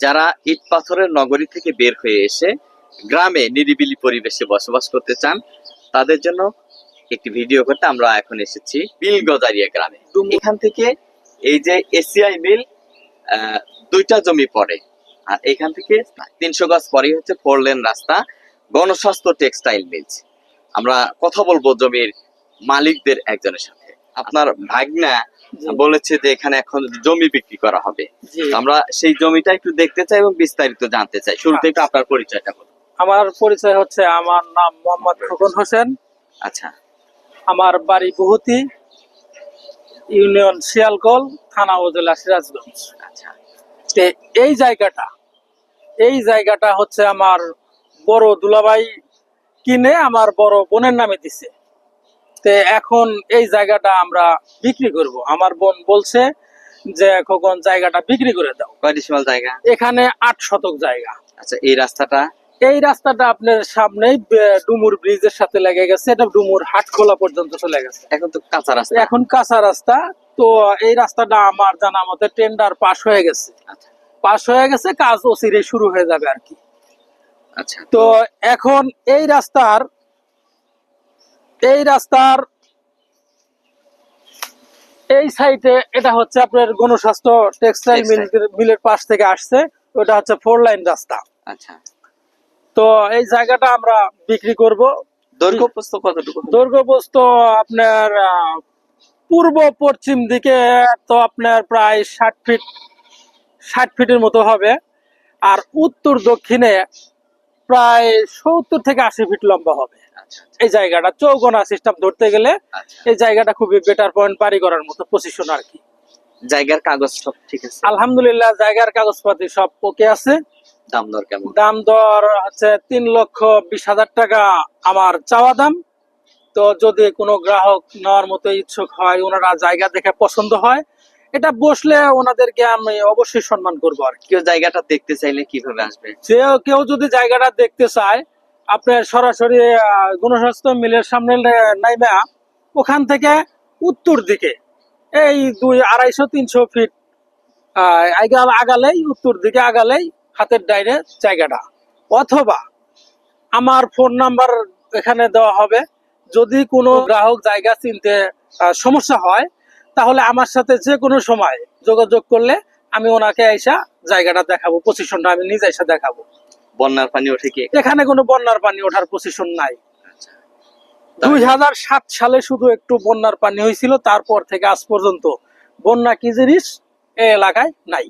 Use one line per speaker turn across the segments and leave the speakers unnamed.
যারা ইট পাথরের নগরী থেকে বের হয়ে এসে গ্রামে নিরিবিলি পরিবেশে বসবাস করতে চান, তাদের জন্য একটি ভিডিও করতে আমরা এখন এসেছি বিল গজারিয়া গ্রামে। এখান থেকে এই যে এসিআই মিল দুইটা জমি পড়ে। আর এখান থেকে তিনশো গজ পরেই হচ্ছে ফোর লেন রাস্তা, গণস্বাস্থ্য টেক্সটাইল মিলস। আমরা কথা বলব জমির মালিকদের একজনের সাথে। আপনার ভাগনা বলেছে যে এখানে এখন জমি বিক্রি করা হবে। আমরা সেই জমিটা একটু দেখতে চাই এবং বিস্তারিত জানতে চাই। শুরুতে একটু আপনার পরিচয়টা বলুন।
আমার পরিচয় হচ্ছে আমার নাম মোহাম্মদ খোকন হোসেন।
আচ্ছা।
আমার বাড়ি বহুতি ইউনিয়ন শিয়ালকল থানা উপজেলা সিরাজগঞ্জ।
আচ্ছা।
এই জায়গাটা এই জায়গাটা হচ্ছে আমার বড় দুলাভাই কিনে আমার বড় বোনের নামে দিছে। তে এখন এই জায়গাটা আমরা বিক্রি করব। আমার বোন বলছে যে খোকন জায়গাটা বিক্রি করে দাও।
কয়টিসিমাল জায়গা?
এখানে আট শতক জায়গা।
আচ্ছা এই রাস্তাটা?
এই রাস্তাটা আপনার সামনেই ডুমুর ব্রিজের সাথে লেগে গেছে। এটা ডুমুর হাটখোলা পর্যন্ত চলে গেছে।
এখন তো কাঁচা রাস্তা।
এখন কাঁচা রাস্তা। তো এই রাস্তাটা আমার জানা মতে টেন্ডার পাস হয়ে গেছে।
আচ্ছা।
পাস হয়ে গেছে কাজ অচিরে শুরু হয়ে যাবে আর কি।
আচ্ছা।
তো এখন এই রাস্তার এই রাস্তার এই সাইডে এটা হচ্ছে আপনার গণস্বাস্থ্য টেক্সটাইল মিল মিলের পাশ থেকে আসছে। ওটা হচ্ছে ফোর লাইন রাস্তা।
আচ্ছা।
তো এই জায়গাটা আমরা বিক্রি করব।
দৈর্ঘ্য প্রস্থ কতটুকু হবে?
দৈর্ঘ্যপ্রস্থ আপনার পূর্ব পশ্চিম দিকে তো আপনার প্রায় ষাট ফিট ষাট ফিটের মতো হবে। আর উত্তর দক্ষিণে প্রায় সত্তর থেকে আশি ফিট লম্বা হবে। এই জায়গাটা চৌকোনা সিস্টেম ধরতে গেলে
আচ্ছা
এই জায়গাটা খুবই বেটার পয়েন্ট পারি করার মতো পজিশন আর কি।
জায়গার কাগজ সব ঠিক আছে?
আলহামদুলিল্লাহ জায়গার কাগজপাতি সব ওকে আছে।
দাম দর কেমন?
দাম দর হচ্ছে তিন লক্ষ বিশ হাজার টাকা আমার চাওয়া দাম। তো যদি কোনো গ্রাহক নেওয়ার মতো ইচ্ছুক হয় ওনারা জায়গা দেখে পছন্দ হয় এটা বসলে ওনাদেরকে আমি অবশ্যই সম্মান করব আর
কেউ জায়গাটা দেখতে চাইলে কীভাবে আসবে?
যে কেউ যদি জায়গাটা দেখতে চায় আপনার সরাসরি গণস্বাস্থ্য মিলের সামনে নাইমা, ওখান থেকে উত্তর দিকে। এই দুই আড়াইশো, তিনশো ফিট আগাল- আগালেই, উত্তর দিকে আগালেই হাতের ডাইনে জায়গাটা। অথবা আমার ফোন নাম্বার এখানে দেওয়া হবে। যদি কোনো গ্রাহক জায়গা চিনতে সমস্যা হয়, তাহলে আমার সাথে যে কোনো সময় যোগাযোগ করলে আমি ওনাকে এসা জায়গাটা দেখাবো পজিশনটা আমি নিজে এসে দেখাবো।
বন্যার পানি ওঠে কি
এখানে কোনো বন্যার পানি ওঠার পজিশন নাই।
আচ্ছা।
দুই হাজার সাত সালে শুধু একটু বন্যার পানি হয়েছিল তারপর থেকে আজ পর্যন্ত বন্যা কি জিনিস এই এলাকায় নাই।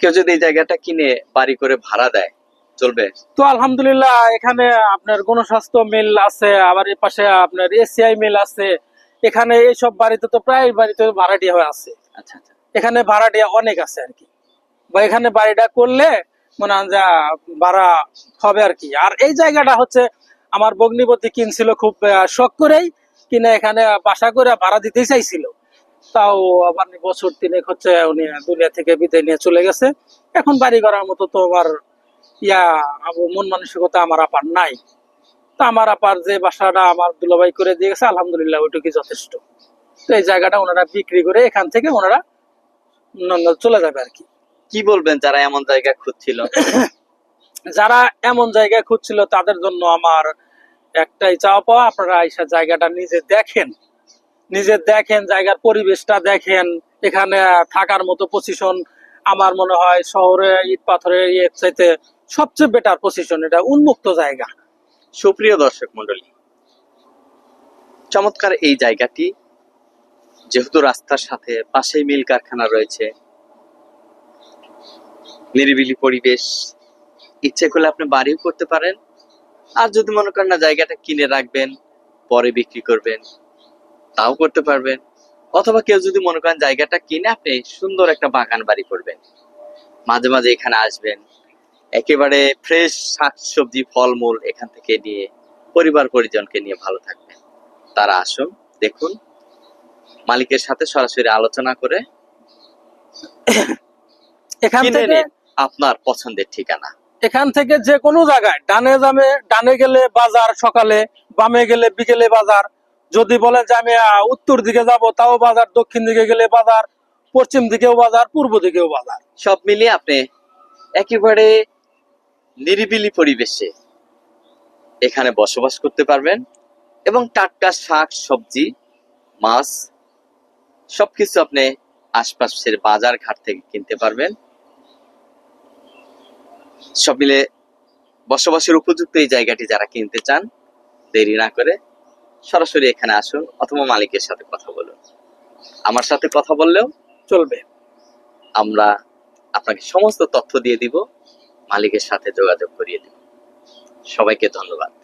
কেউ যদি এই জায়গাটা কিনে বাড়ি করে ভাড়া দেয় চলবে?
তো আলহামদুলিল্লাহ এখানে আপনার গণস্বাস্থ্য মিল আছে আবার এর পাশে আপনার এসিআই মিল আছে। এখানে এইসব বাড়িতে তো প্রায় বাড়িতে ভাড়াটিয়া হয়ে আছে।
আচ্ছা আচ্ছা।
এখানে ভাড়াটিয়া অনেক আছে আর কি। বা এখানে বাড়িটা করলে মনে হয় যা ভাড়া হবে আর কি। আর এই জায়গাটা হচ্ছে আমার বগ্নিপতি কিনছিল খুব শখ করেই, কিনে এখানে বাসা করে ভাড়া দিতে চাইছিল। তাও আবার বছর তিনেক হচ্ছে উনি দুনিয়া থেকে বিদায় নিয়ে চলে গেছে। এখন বাড়ি করার মতো তো আমার ইয়া মন মানসিকতা আমার আপার নাই। তা আমার আপার যে বাসাটা আমার দুলাভাই করে দিয়ে গেছে, আলহামদুলিল্লাহ ওইটুকুই যথেষ্ট। তো এই জায়গাটা ওনারা বিক্রি করে এখান থেকে ওনারা চলে যাবে আর কি।
কি বলবেন যারা এমন জায়গা খুঁজছিল?
যারা এমন জায়গায় খুঁজছিল তাদের জন্য আমার একটাই চাওয়া পাওয়া আপনারা আইসা জায়গাটা নিজে দেখেন। নিজে দেখেন জায়গার পরিবেশটা দেখেন। এখানে থাকার মতো পজিশন আমার মনে হয় শহরে ইট পাথরের ইয়ের চাইতে সবচেয়ে বেটার পজিশন এটা উন্মুক্ত জায়গা।
সুপ্রিয় দর্শক মন্ডলী চমৎকার এই জায়গাটি যেহেতু রাস্তার সাথে পাশেই মিল কারখানা রয়েছে নিরিবিলি পরিবেশ। ইচ্ছে করলে আপনি বাড়িও করতে পারেন। আর যদি মনে করেন না জায়গাটা কিনে রাখবেন পরে বিক্রি করবেন তাও করতে পারবেন। অথবা কেউ যদি মনে করেন জায়গাটা কিনে আপনি সুন্দর একটা বাগান বাড়ি করবেন মাঝে মাঝে এখানে আসবেন। একেবারে ফ্রেশ শাকসবজি ফলমূল এখান থেকে নিয়ে পরিবার পরিজনকে নিয়ে ভালো থাকবেন। তারা আসুন দেখুন মালিকের সাথে সরাসরি আলোচনা করে
এখান থেকে
আপনার পছন্দের ঠিকানা?
এখান থেকে যে কোনো জায়গায় ডানে যাবে ডানে গেলে বাজার সকালে বামে গেলে বিকেলে বাজার। যদি বলেন যে আমি উত্তর দিকে যাব তাও বাজার দক্ষিণ দিকে গেলে বাজার পশ্চিম দিকেও বাজার পূর্ব দিকেও বাজার।
সব মিলিয়ে আপনি একেবারে নিরিবিলি পরিবেশে এখানে বসবাস করতে পারবেন এবং টাটকা শাক সবজি মাছ সবকিছু আপনি আশপাশের বাজার ঘাট থেকে কিনতে পারবেন। সব মিলে বসবাসের উপযুক্ত এই জায়গাটি যারা কিনতে চান, দেরি না করে সরাসরি এখানে আসুন অথবা মালিকের সাথে কথা বলুন। আমার সাথে কথা বললেও
চলবে।
আমরা আপনাকে সমস্ত তথ্য দিয়ে দিব, মালিকের সাথে যোগাযোগ করিয়ে দিব। সবাইকে ধন্যবাদ।